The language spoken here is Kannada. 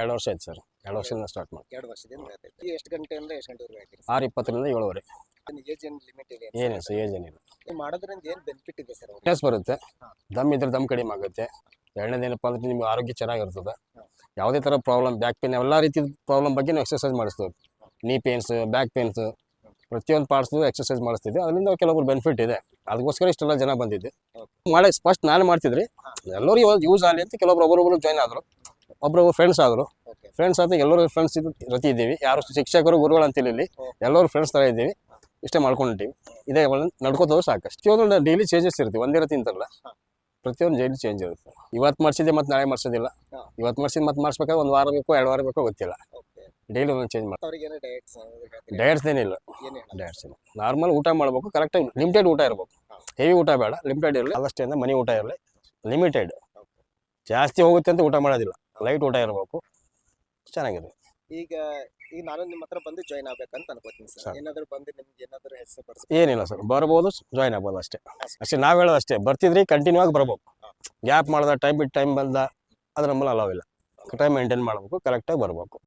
ಎರಡು ವರ್ಷ ಆಯ್ತು ಸರ್. ಎರಡು ವರ್ಷದಿಂದ ಸ್ಟಾರ್ಟ್ ಮಾಡಿ ಎರಡು ವರ್ಷದಿಂದ ಎಷ್ಟು ಗಂಟೆಯಿಂದ ಎಷ್ಟು ಗಂಟೆವರೆಗೆ ಆಯ್ತು ಆರು ಇಪ್ಪತ್ತರಿಂದ ಏಳುವರೆ. ಏಜ್ ಏನು ಲಿಮಿಟ್ ಇದೆ ಏನಿಲ್ಲ ಸರ್ ಏಜ್ ಏನಿಲ್ಲ. ನೀವು ಮಾಡೋದ್ರಿಂದ ಏನು ಬೆನಿಫಿಟ್ ಇದೆ ಸರ್ ಟೇಸ್ಟ್ ಬರುತ್ತೆ. ದಮ್ ಇದ್ರೆ ದಮ್ ಕಡಿಮೆ ಆಗುತ್ತೆ. ಎರಡನೇದೇನಪ್ಪ ಅಂದ್ರೆ ನಿಮ್ಗೆ ಆರೋಗ್ಯ ಚೆನ್ನಾಗಿರ್ತದೆ. ಯಾವುದೇ ಥರ ಪ್ರಾಬ್ಲಮ್ ಬ್ಯಾಕ್ ಪೇನ್ ಎಲ್ಲ ರೀತಿ ಪ್ರಾಬ್ಲಮ್ ಬಗ್ಗೆ ನಾವು ಎಕ್ಸರ್ಸೈಸ್ ಮಾಡಿಸ್ತೇವೆ. ನೀ ಪೇನ್ಸ್ ಬ್ಯಾಕ್ ಪೇನ್ಸ್ ಪ್ರತಿಯೊಂದು ಪಾರ್ಟ್ಸ್ದು ಎಕ್ಸರ್ಸೈಸ್ ಮಾಡಿಸ್ತಿದ್ದೆ ಅದರಿಂದ ಕೆಲವೊಬ್ರು ಬೆನಿಫಿಟ್ ಇದೆ. ಅದಕ್ಕೋಸ್ಕರ ಇಷ್ಟೆಲ್ಲ ಜನ ಬಂದಿದ್ದೆ. ಮಾಡಿ ಫಸ್ಟ್ ನಾನು ಮಾಡ್ತಿದ್ರಿ. ಎಲ್ಲರೂ ಯೂಸ್ ಆಗಲಿ ಅಂತ ಕೆಲವೊಬ್ರು ಒಬ್ಬರೊಬ್ಬರು ಜಾಯ್ನ್ ಆದರು. ಒಬ್ಬರು ಫ್ರೆಂಡ್ಸ್ ಆದರು. ಫ್ರೆಂಡ್ಸ್ ಅಂತ ಎಲ್ಲರೂ ಫ್ರೆಂಡ್ಸ್ ರತಿ ಇದ್ದೀವಿ. ಯಾರು ಶಿಕ್ಷಕರು ಗುರುಗಳು ಅಂತಿಲ್ಲ ಇಲ್ಲಿ ಎಲ್ಲರೂ ಫ್ರೆಂಡ್ಸ್ ಥರ ಇದ್ದೀವಿ. ಇಷ್ಟೇ ಮಾಡ್ಕೊಂಡಿದ್ದೀವಿ. ಇದೇ ನಡ್ಕೋತವ್ರು ಸಾಕು ಪ್ರತಿಯೊಂದು ಡೈಲಿ ಚೇಂಜಸ್ ಇರುತ್ತೆ. ಒಂದೇ ರೀತಿ ಅಂತಲ್ಲ. ಪ್ರತಿಯೊಂದು ಡೈಲಿ ಚೇಂಜ್ ಇರುತ್ತೆ. ಇವತ್ತು ಮಾಡಿಸಿದ್ದೆ ಮತ್ತೆ ನಾಳೆ ಮಾಡಿಸೋದಿಲ್ಲ. ಇವತ್ತು ಮಾಡಿಸಿದ್ ಮತ್ತೆ ಮಾಡಿಸ್ಬೇಕಾದ್ರೆ ಒಂದು ವಾರ ಬೇಕೋ ಎರಡು ವಾರ ಬೇಕೋ ಗೊತ್ತಿಲ್ಲ. ಡೈಲಿ ಒಂದೊಂದು ಚೇಂಜ್ ಮಾಡ್ತಾರೆ ಡಯಟ್ಸ್ ಏನಿಲ್ಲ. ಏನು ಡಯಟ್ಸ್ ಇಲ್ಲ. ನಾರ್ಮಲ್ ಊಟ ಮಾಡಬೇಕು. ಕರೆಕ್ಟಾಗಿ ಲಿಮಿಟೆಡ್ ಊಟ ಇರಬೇಕು. ಹೆವಿ ಊಟ ಬೇಡ. ಲಿಮಿಟೆಡ್ ಇರಲಿ. ಅದಷ್ಟೇ ಮನಿ ಊಟ ಇರಲಿ. ಲಿಮಿಟೆಡ್ ಜಾಸ್ತಿ ಹೋಗುತ್ತೆ ಅಂತ ಊಟ ಮಾಡೋದಿಲ್ಲ. ಲೈಟ್ ಊಟ ಇರಬೇಕು. ಚೆನ್ನಾಗಿದೆ. ಈಗ ಈಗ ನಾನು ನಿಮ್ಮ ಹತ್ರ ಬಂದು ಜಾಯ್ನ್ ಆಗ್ಬೇಕಂತ ಅನ್ಕೋತೀನಿ ಸರ್. ಏನಾದ್ರು ಬಂದು ನಿಮ್ಗೆ ಏನಾದ್ರು ಹೆಸರು ಏನಿಲ್ಲ ಸರ್. ಬರ್ಬೋದು ಜಾಯ್ನ್ ಆಗ್ಬೋದು ಅಷ್ಟೇ. ಅಷ್ಟೇ. ನಾವು ಹೇಳೋದು ಅಷ್ಟೇ. ಬರ್ತಿದ್ರಿ ಕಂಟಿನ್ಯೂ ಆಗಿ ಬರ್ಬೇಕು ಗ್ಯಾಪ್ ಮಾಡ್ದ ಟೈಮ್ ಬಿಟ್ಟು ಟೈಮ್ ಬಂದ ಅದ್ರ ನಮ್ಮಲ್ಲಿ ಅಲೋ ಇಲ್ಲ. ಟೈಮ್ ಮೇಂಟೈನ್ ಮಾಡಬೇಕು ಕರೆಕ್ಟಾಗಿ ಬರಬೇಕು.